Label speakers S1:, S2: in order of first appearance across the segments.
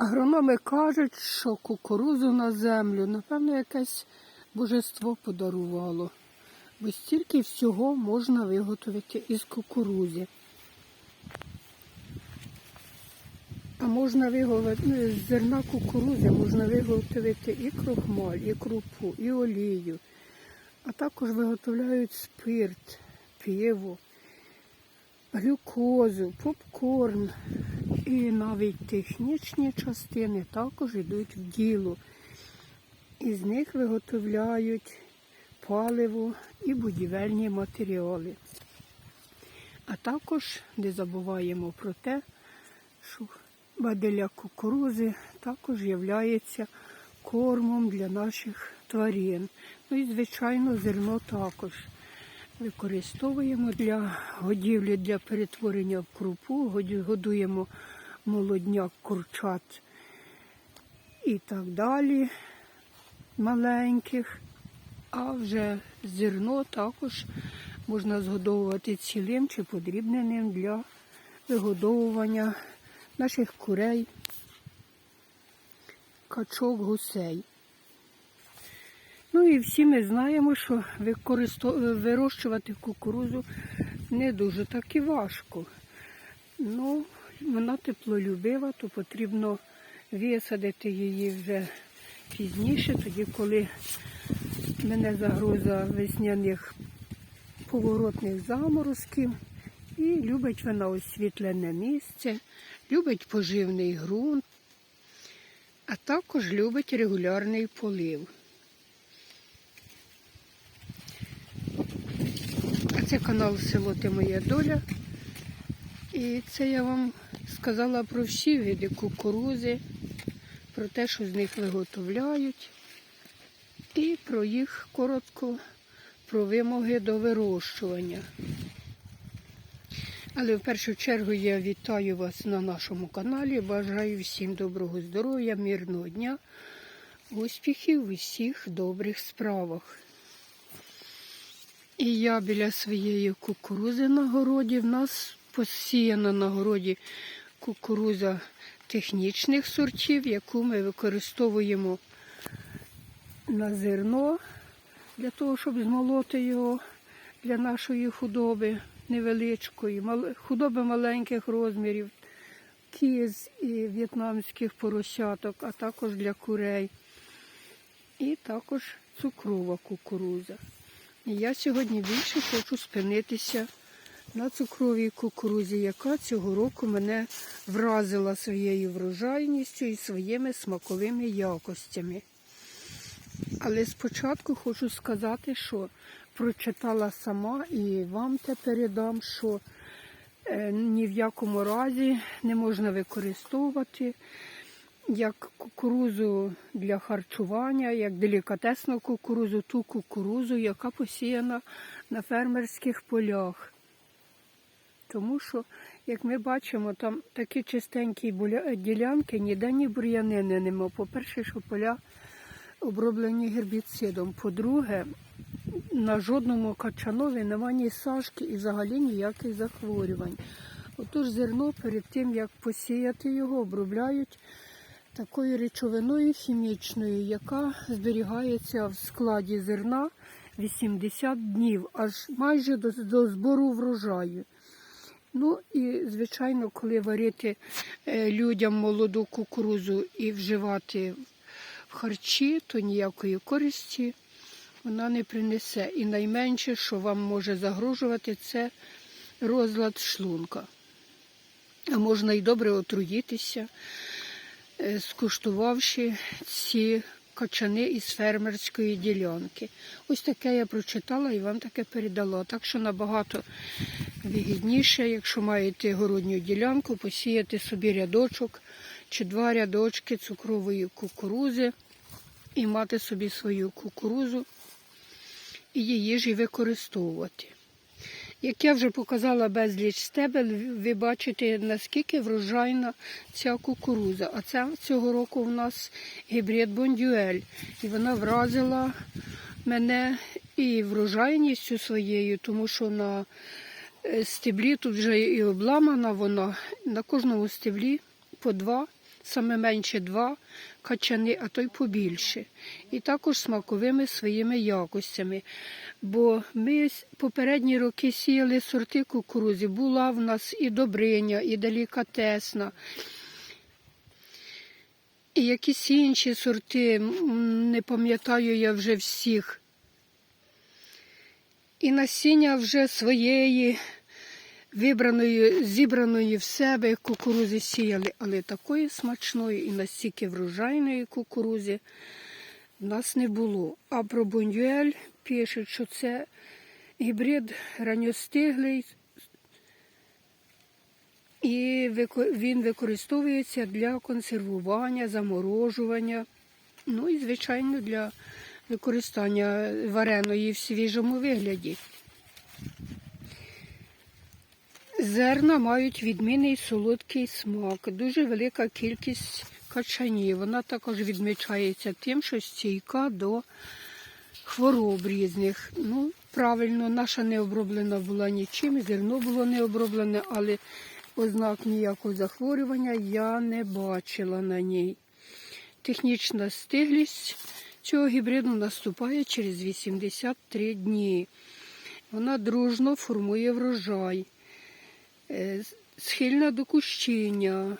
S1: Агрономи кажуть, що кукурузу на землю, напевно, якесь божество подарувало. Бо стільки всього можна виготовити із кукурузи. А можна виготовити з зерна кукурузи можна виготовити і крохмаль, і крупу, і олію. А також виготовляють спирт, пиво, глюкозу, попкорн. І навіть технічні частини також йдуть в діло. Із них виготовляють паливо і будівельні матеріали. А також не забуваємо про те, що баделя кукурузи також є кормом для наших тварин. Ну і, звичайно, зерно також використовуємо для годівлі, для перетворення в крупу, годуємо молодняк, курчат і так далі, маленьких. А вже зерно також можна згодовувати цілим чи подрібненим для вигодовування наших курей, качок, гусей. Ну і всі ми знаємо, що вирощувати кукурузу не дуже так і важко. Ну, вона теплолюбива, то потрібно висадити її вже пізніше, тоді, коли мене загроза весняних поворотних заморозків. І любить вона освітлене місце, любить поживний ґрунт, а також любить регулярний полив. Це канал Село Ти Моя Доля. І це я вам сказала про всі види кукурузи, про те, що з них виготовляють, і про їх коротко про вимоги до вирощування. Але в першу чергу я вітаю вас на нашому каналі. Бажаю всім доброго здоров'я, мирного дня, успіхів у всіх добрих справах. І я біля своєї кукурузи на городі. В нас посіяна на городі кукуруза технічних сортів, яку ми використовуємо на зерно для того, щоб змолоти його для нашої худоби невеличкої, худоби маленьких розмірів, кіз і в'єтнамських поросяток, а також для курей. І також цукрова кукуруза. Я сьогодні більше хочу спинитися на цукровій кукурузі, яка цього року мене вразила своєю врожайністю і своїми смаковими якостями. Але спочатку хочу сказати, що прочитала сама і вам те передам, що е, ні в якому разі не можна використовувати як кукурузу для харчування, як делікатесну кукурузу, ту кукурузу, яка посіяна на фермерських полях. Тому що, як ми бачимо, там такі чистенькі ділянки, ніде ні бур'янини нема. По-перше, що поля оброблені гербіцидом. По-друге, на жодному качанові нема ні сашки і взагалі ніяких захворювань. Отож зерно перед тим, як посіяти його, обробляють такою речовиною хімічною, яка зберігається в складі зерна 80 днів, аж майже до, до збору врожаю. Ну і, звичайно, коли варити е, людям молоду кукурузу і вживати в харчі, то ніякої користі вона не принесе. І найменше, що вам може загрожувати, це розлад шлунка. А можна і добре отруїтися, скуштувавши ці качани із фермерської ділянки. Ось таке я прочитала і вам таке передала. Так що набагато вигідніше, якщо маєте городню ділянку, посіяти собі рядочок чи два рядочки цукрової кукурузи і мати собі свою кукурузу і її ж і використовувати. Як я вже показала безліч стебель, ви бачите, наскільки врожайна ця кукуруза. А це цього року в нас гібрид бондюель. І вона вразила мене і врожайністю своєю, тому що на е, стеблі тут вже і обламана вона. На кожному стеблі по два саме менше два качани, а то й побільше. І також смаковими своїми якостями. Бо ми попередні роки сіяли сорти кукурузи. Була в нас і добриня, і делікатесна. І якісь інші сорти, не пам'ятаю я вже всіх. І насіння вже своєї, вибраної, зібраної в себе кукурузи сіяли, але такої смачної і настільки врожайної кукурузи в нас не було. А про Бонюель пишуть, що це гібрид ранньостиглий, і він використовується для консервування, заморожування, ну і, звичайно, для використання вареної в свіжому вигляді. Зерна мають відмінний солодкий смак, дуже велика кількість качанів. Вона також відмічається тим, що стійка до хвороб різних. Ну, правильно, наша не оброблена була нічим, зерно було не оброблене, але ознак ніякого захворювання я не бачила на ній. Технічна стиглість цього гібриду наступає через 83 дні. Вона дружно формує врожай, схильна до кущіння.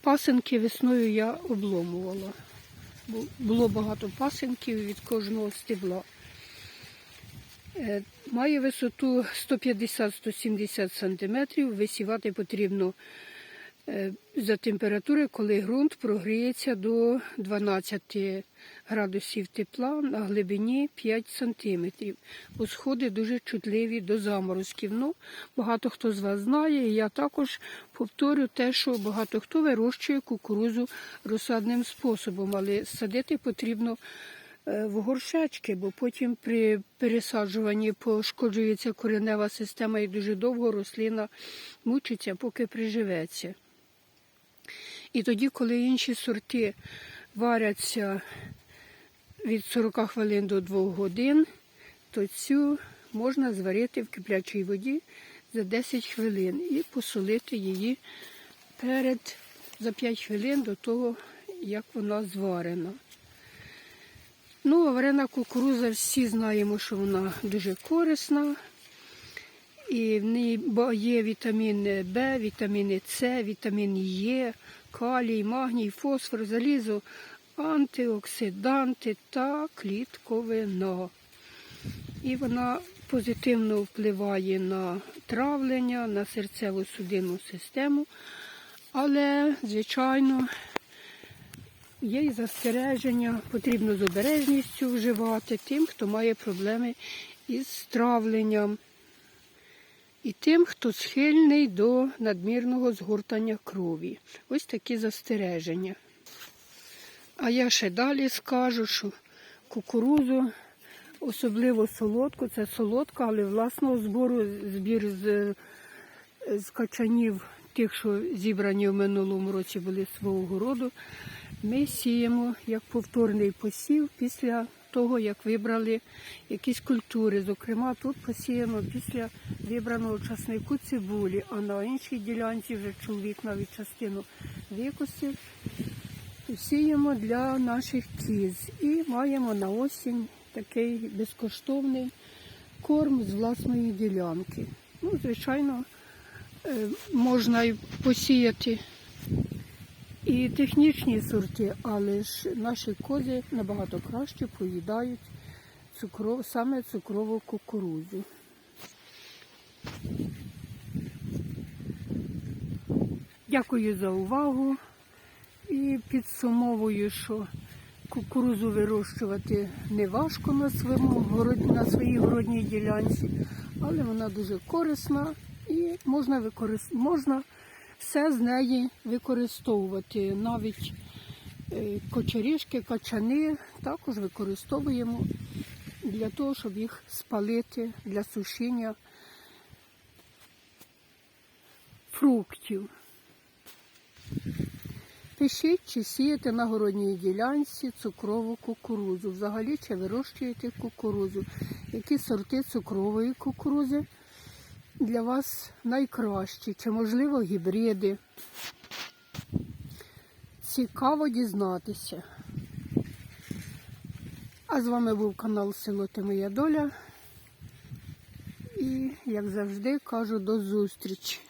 S1: Пасенки весною я обломувала. Було багато пасинків від кожного стебла. Е, Має висоту 150-170 см. Висівати потрібно е, за температури, коли ґрунт прогріється до 12 градусів тепла на глибині 5 см. Бо сходи дуже чутливі до заморозків. Ну, багато хто з вас знає, і я також повторю те, що багато хто вирощує кукурузу розсадним способом, але садити потрібно е, в горшечки, бо потім при пересаджуванні пошкоджується коренева система і дуже довго рослина мучиться, поки приживеться. І тоді, коли інші сорти варяться від 40 хвилин до 2 годин, то цю можна зварити в киплячій воді за 10 хвилин і посолити її перед за 5 хвилин до того, як вона зварена. Ну, варена кукуруза всі знаємо, що вона дуже корисна. І в ній є вітамін Б, вітаміни С, вітамін Е, калій, магній, фосфор, залізо, антиоксиданти та клітковина. І вона позитивно впливає на травлення, на серцево-судинну систему. Але, звичайно, є і застереження, потрібно з обережністю вживати тим, хто має проблеми із травленням і тим, хто схильний до надмірного згортання крові. Ось такі застереження. А я ще далі скажу, що кукурузу, особливо солодку, це солодка, але власного збору збір з, з качанів, тих, що зібрані в минулому році були свого городу, ми сіємо як повторний посів після того, як вибрали якісь культури. Зокрема, тут посіяно після вибраного часнику цибулі, а на іншій ділянці вже чоловік навіть частину викосив. Сіємо для наших кіз і маємо на осінь такий безкоштовний корм з власної ділянки. Ну, звичайно, е, можна посіяти і технічні сорти, але ж наші кози набагато краще поїдають цукров, саме цукрову кукурудзу. Дякую за увагу і підсумовую, що кукурузу вирощувати не важко на, своєму на своїй городній ділянці, але вона дуже корисна і можна, використ... все з неї використовувати. Навіть е, кочерішки, качани також використовуємо для того, щоб їх спалити для сушіння фруктів. Пишіть, чи сієте на городній ділянці цукрову кукурудзу. Взагалі, чи вирощуєте кукурудзу. Які сорти цукрової кукурузи для вас найкращі? Чи можливо гібриди? цікаво дізнатися. А з вами був канал Село Ти Моя Доля. І, як завжди, кажу до зустрічі.